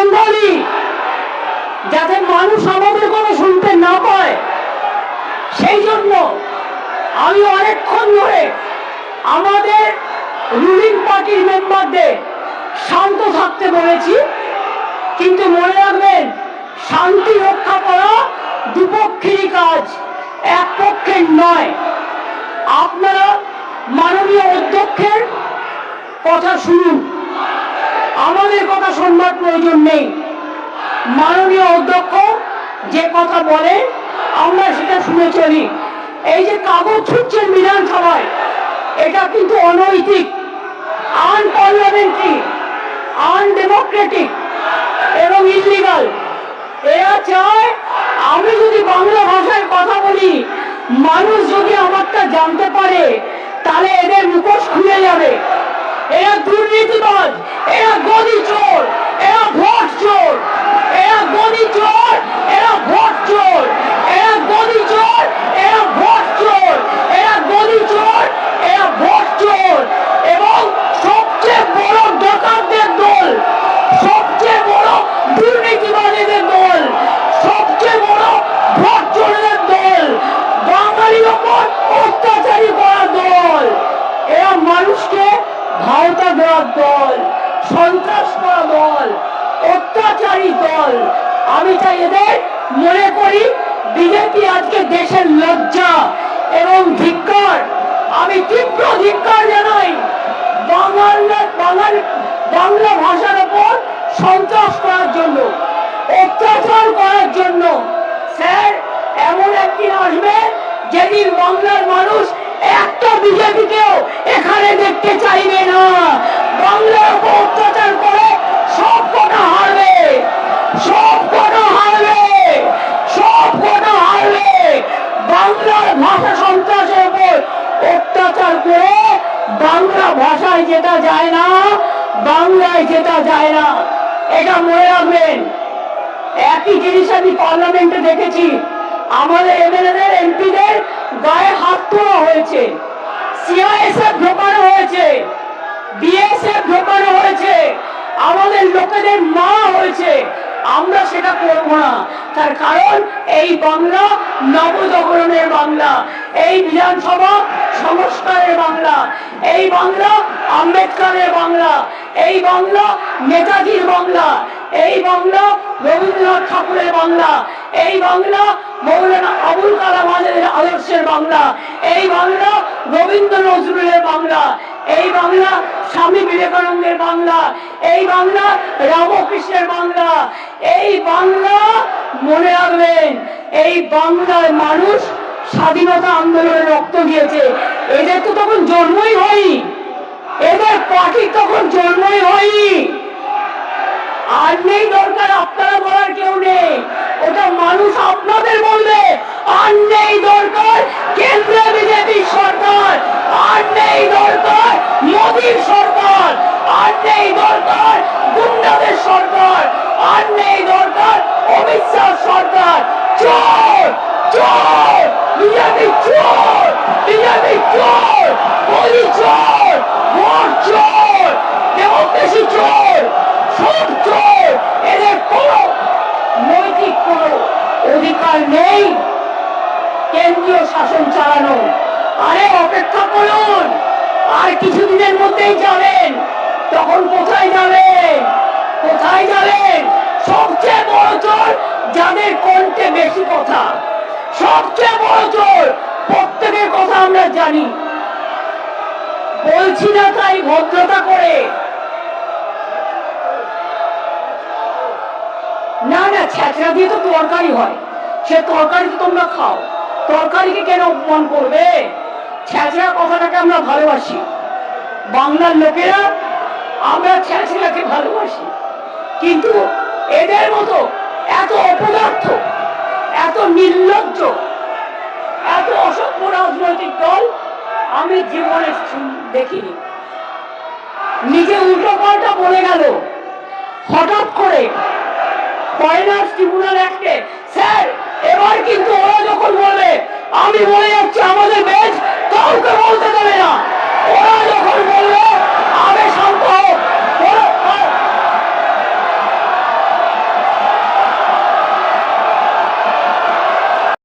Bengali যাতে মানুষ আমাদের কথা শুনতে না পায়। সেই জন্য আমি অনেকক্ষণ ধরে আমাদের রুলিং পার্টির মেম্বারদের শান্ত থাকতে বলেছি। কিন্তু মনে রাখবেন, শান্তি রক্ষা করা দুপক্ষেরই কাজ এক পক্ষের নয়। আপনারা মাননীয় অধ্যক্ষের কথা শুনুন। আমাদের কথা শুনবার প্রয়োজন নেই। মাননীয় অধ্যক্ষ যে কথা বলে, আমরা সেটা শুনে চলি। এই যে কাগজ ছুটছেন বিধানসভায়, এটা কিন্তু অনৈতিক আনপার্লামেন্টারি আনডেমোক্রেটিক এবং ইলিগাল এরা চায় আমি যদি বাংলা ভাষায় কথা বলি, মানুষ যদি আমারটা জানতে পারে, তাহলে এদের মুখোশ খুলে যাবে। এরা দুর্নীতিবাজ এরা গদি চোর এরা ভোট চোর এরা গদি চোর এরা ভোট চোর এরা গদি চোর এরা ভোট চোর এরা গদি চোর এরা ভোট চোর এবং সবচেয়ে বড় ডাকাতদের দল সবচেয়ে বড় দুর্নীতিবাদীদের দল সবচেয়ে বড় ভোট চোরদের দল বাঙালির ওপর অত্যাচারী করার দল এরা মানুষকে ভাওতা দেওয়ার দল সন্ত্রাস করা দল, অত্যাচারী দল। আমি চাই এদের মনে করি, বিজেপি আজকে দেশের লজ্জা এবং ধিক্কার। আমি তীব্র ধিক্কার জানাই বাংলা বাঙাল বাংলা ভাষার ওপর সন্ত্রাস করার জন্য, অত্যাচার করার জন্য। স্যার, এমন একদিন আসবে যেদিন বাংলার মানুষ বিজেপিকেও এখানে দেখতে চাইবে না। বাংলার উপর অত্যাচার করে সব কটা হারবে, সব কটা হারবে, সব কটা হারবে। বাংলার ভাষা সন্ত্রাসের উপর অত্যাচার করে বাংলা ভাষায় যেটা যায় না, বাংলায় যেটা যায় না, এটা মনে রাখবেন। একই জিনিস আমি পার্লামেন্টে দেখেছি। আমাদের এমএলএদের, এমপিদের গায়ে হাত তোলা হয়েছে। সিআইএসএফ ঢোকানো হয়েছে, বিএসএফ ঢোকানো হয়েছে, আমাদের লোকেদের মা হয়েছে, আমরা সেটা করব না। তার কারণ এই বাংলা নবজাগরণের বাংলা, এই বিধানসভা সংস্কারের বাংলা, এই বাংলা আম্বেদকরের বাংলা, এই বাংলা নেতাজির বাংলা, এই বাংলা রবীন্দ্রনাথ ঠাকুরের বাংলা, এই বাংলা মৌলানা আবুল কালাম আদর্শের বাংলা। এই বাংলা রবীন্দ্র নজরুলের বাংলা। এই বাংলা স্বামী বিবেকানন্দের বাংলা। এই বাংলা রামকৃষ্ণের বাংলা। এই বাংলা মনে রাখবেন, এই বাংলার মানুষ স্বাধীনতা আন্দোলনে রক্ত দিয়েছে। এদের তো তখন জন্মই হয়নি। এদের পার্টি তখন জন্মই হয়নি। আর নেই দরকার, আপনারা বলার কেউ নেই। ওটা মানুষ আপনাদের বলবে। আর দরকার কেন্দ্রে বিজেপি সরকার। আর নেই দরকার মোদীর সরকার। আর নেই দরকার গুন্ডাদের সরকার। আর নেই দরকার অমিত শাহ সরকার। চোর চোর, বিজেপি চোর বিজেপি চোর মোদী চোর ভোট চোর ডেমোক্রেসি চোর, সব চোর। এদের কোনো নৈতিক কোনো অধিকার নেই। কেন্দ্রীয় শাসন চালানো। আরে অপেক্ষা করুন। আর কিছুদিনের মধ্যেই যাবেন। তখন কোথায় যাবেন? কোথায় যাবেন? সবচেয়ে বড় চোর যাদের কণ্ঠে বেশি কথা। সবচেয়ে বড় চোর প্রত্যেকের কথা আমরা জানি। বলছি না তাই ভদ্রতা করে। না না, ছ্যাঁচড়া দিয়ে তো তরকারি হয়। সে তরকারি তোমরা খাও। তরকারিকে কেন অপমান করবে? ছ্যাঁচড়া কথাটাকে আমরা ভালোবাসি। বাংলার লোকেরা আমরা ছ্যাঁচড়াকে ভালোবাসি। কিন্তু এদের মতো এত অপদার্থ, এত নির্লজ্জ, এত অসভ্য রাজনৈতিক দল আমি জীবনে দেখিনি। নিজে উল্টো পাল্টা বলে গেল। হঠাৎ করে ফরেনার্স ট্রিব্যুনাল অ্যাক্টে স্যার এবার কিন্তু ওরা যখন বলবে, আমি বলে যাচ্ছি আমাদের বেঞ্চ কাউকে বলতে দেবে না। ওরা